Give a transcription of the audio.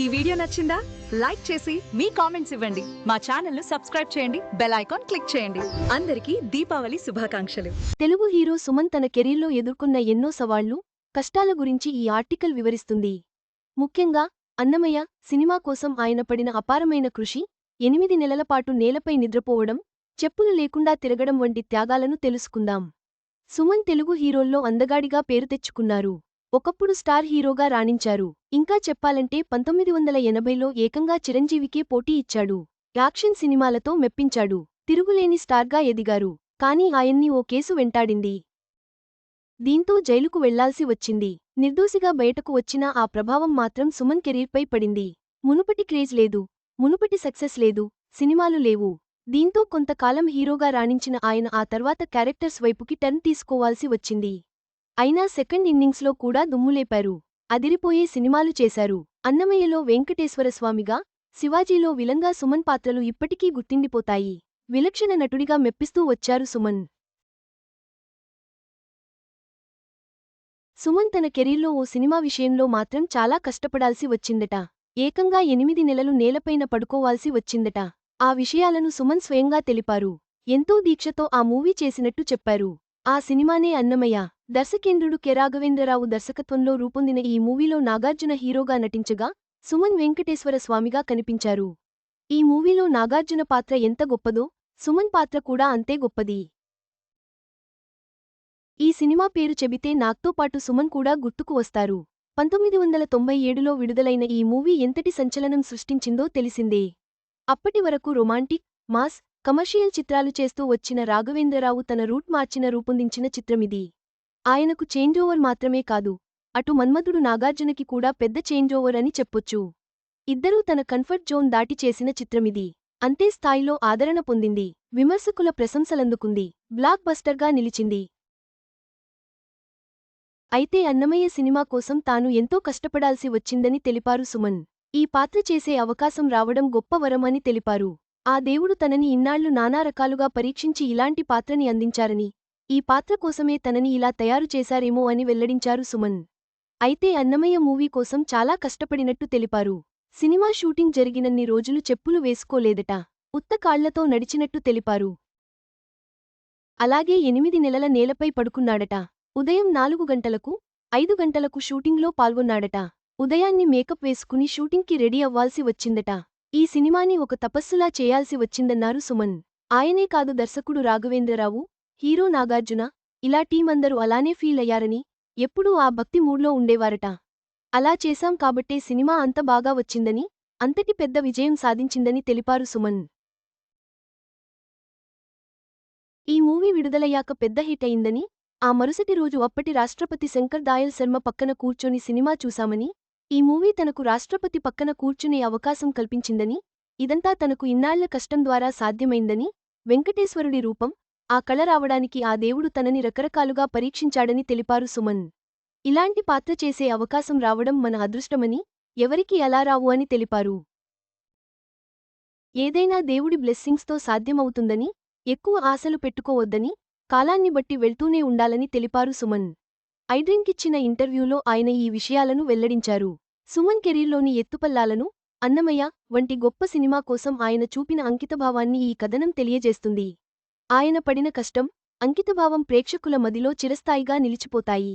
ఈ వీడియో నచ్చిందా? లైక్ చేసి మీ కామెంట్స్ ఇవ్వండి. మా ఛానల్ను సబ్స్క్రైబ్ చేయండి. బెల్ ఐకాన్ క్లిక్ చేయండి. అందరికీ దీపావళి శుభాకాంక్షలు. తెలుగు హీరో సుమన్ తన కెరీర్లో ఎదుర్కొన్న ఎన్నో సవాళ్ళు కష్టాల గురించి ఈ ఆర్టికల్ వివరిస్తుంది. ముఖ్యంగా అన్నమయ్య సినిమా కోసం ఆయన పడిన అపారమైన కృషి ఎనిమిది నెలలపాటు నేలపై నిద్రపోవడం చెప్పులు లేకుండా తిరగడం వంటి త్యాగాలను తెలుసుకుందాం. సుమన్ తెలుగు హీరోల్లో అందగాడిగా పేరు తెచ్చుకున్నారు. ఒకప్పుడు స్టార్ హీరోగా రాణించారు. ఇంకా చెప్పాలంటే పంతొమ్మిది వందల ఎనభైలో ఏకంగా చిరంజీవికే పోటీ ఇచ్చాడు. యాక్షన్ సినిమాలతో మెప్పించాడు. తిరుగులేని స్టార్గా ఎదిగారు. కానీ ఆయన్ని ఓ కేసు వెంటాడింది. దీంతో జైలుకు వెళ్ళాల్సి వచ్చింది. నిర్దోషిగా బయటకు వచ్చిన ఆ ప్రభావం మాత్రం సుమన్ కెరీర్పై పడింది. మునుపటి క్రేజ్ లేదు. మునుపటి సక్సెస్ లేదు. సినిమాలు లేవు. దీంతో కొంతకాలం హీరోగా రాణించిన ఆయన ఆ తర్వాత క్యారెక్టర్స్ వైపుకి టర్న్ తీసుకోవాల్సి వచ్చింది. అయినా సెకండ్ ఇన్నింగ్స్లో కూడా దుమ్ములేపారు అదిరిపోయే సినిమాలు చేశారు. అన్నమయ్యలో వెంకటేశ్వరస్వామిగా శివాజీలో విలంగా సుమన్ పాత్రలు ఇప్పటికీ గుర్తిండిపోతాయి. విలక్షణ నటుడిగా మెప్పిస్తూ వచ్చారు సుమన్. సుమన్ తన కెరీర్లో ఓ సినిమా విషయంలో మాత్రం చాలా కష్టపడాల్సి వచ్చిందట. ఏకంగా ఎనిమిది నెలలు నేలపైన పడుకోవాల్సి వచ్చిందట. ఆ విషయాలను సుమన్ స్వయంగా తెలిపారు. ఎంతో దీక్షతో ఆ మూవీ చేసినట్టు చెప్పారు. ఆ సినిమానే అన్నమయ్య. దర్శకేంద్రుడు కె. రాఘవేంద్రరావు దర్శకత్వంలో రూపొందిన ఈ మూవీలో నాగార్జున హీరోగా నటించగా సుమన్ వెంకటేశ్వర స్వామిగా కనిపించారు. ఈ మూవీలో నాగార్జున పాత్ర ఎంత గొప్పదో సుమన్ పాత్ర కూడా అంతే గొప్పది. ఈ సినిమా పేరు చెబితే నాగ్తో పాటు సుమన్ కూడా గుర్తుకు వస్తారు. పంతొమ్మిది వందల తొంభై ఏడులో విడుదలైన ఈ మూవీ ఎంతటి సంచలనం సృష్టించిందో తెలిసిందే. అప్పటి వరకు రొమాంటిక్ మాస్ కమర్షియల్ చిత్రాలు చేస్తూ వచ్చిన రాఘవేంద్రరావు తన రూట్ మార్చిన రూపొందించిన చిత్రమిది. ఆయనకు చేంజ్ ఓవర్ మాత్రమే కాదు అటు మన్మధుడు నాగార్జునకి కూడా పెద్ద చేంజ్ ఓవర్ అని చెప్పొచ్చు. ఇద్దరూ తన కంఫర్ట్ జోన్ దాటి చేసిన చిత్రమిది. అంతే స్థాయిలో ఆదరణ పొందింది విమర్శకుల ప్రశంసలందుకుంది బ్లాక్ బస్టర్గా నిలిచింది. అయితే అన్నమయ్య సినిమా కోసం తాను ఎంతో కష్టపడాల్సి వచ్చిందని తెలిపారు సుమన్. ఈ పాత్ర చేసే అవకాశం రావడం గొప్ప వరమని తెలిపారు. ఆ దేవుడు తనని ఇన్నాళ్ళు నానా రకాలుగా పరీక్షించి ఇలాంటి పాత్రని అందించారని. ఈ పాత్ర కోసమే తనని ఇలా తయారు చేశారేమో అని వెల్లడించారు సుమన్. అయితే అన్నమయ్య మూవీ కోసం చాలా కష్టపడినట్టు తెలిపారు. సినిమా షూటింగ్ జరిగినన్ని రోజులు చెప్పులు వేసుకోలేదట. ఉత్త కాళ్ళతో నడిచినట్టు తెలిపారు. అలాగే ఎనిమిది నెలల నేలపై పడుకున్నాడట. ఉదయం నాలుగు గంటలకు ఐదు గంటలకు షూటింగ్లో పాల్గొన్నాడట. ఉదయాన్ని మేకప్ వేసుకుని షూటింగ్కి రెడీ అవ్వాల్సి వచ్చిందట. ఈ సినిమాని ఒక తపస్సులా చేయాల్సి వచ్చిందన్నారు సుమన్. ఆయనే కాదు దర్శకుడు రాఘవేంద్రరావు హీరో నాగార్జున ఇలా టీమందరూ అలానే ఫీల్ అయ్యారని ఎప్పుడూ ఆ భక్తి మూడ్లో ఉండేవారట. అలా చేశాం కాబట్టే సినిమా అంత బాగా వచ్చిందని అంతటి పెద్ద విజయం సాధించిందని తెలిపారు సుమన్. ఈ మూవీ విడుదలయ్యాక పెద్ద హిట్ అయిందని ఆ మరుసటి రోజు అప్పటి రాష్ట్రపతి శంకర్ దాయల్ శర్మ పక్కన కూర్చొని సినిమా చూశామని ఈ మూవీ తనకు రాష్ట్రపతి పక్కన కూర్చునే అవకాశం కల్పించిందని ఇదంతా తనకు ఇన్నాళ్ళ కష్టం ద్వారా సాధ్యమైందని వెంకటేశ్వరుడి రూపం ఆ కళ రావడానికి ఆ దేవుడు తనని రకరకాలుగా పరీక్షించాడని తెలిపారు సుమన్. ఇలాంటి పాత్ర చేసే అవకాశం రావడం మన అదృష్టమని ఎవరికి ఎలా రావు అని తెలిపారు. ఏదైనా దేవుడి బ్లెస్సింగ్స్తో సాధ్యమవుతుందని ఎక్కువ ఆశలు పెట్టుకోవద్దని కాలాన్ని బట్టి వెళ్తూనే ఉండాలని తెలిపారు సుమన్. ఐడ్రింకిచ్చిన ఇంటర్వ్యూలో ఆయన ఈ విషయాలను వెల్లడించారు. సుమన్ కెరీర్లోని ఎత్తుపల్లాలను అన్నమయ్య వంటి గొప్ప సినిమా కోసం ఆయన చూపిన అంకితభావాన్ని ఈ కథనం తెలియజేస్తుంది. ఆయన పడిన కష్టం అంకితభావం ప్రేక్షకుల మదిలో చిరస్థాయిగా నిలిచిపోతాయి.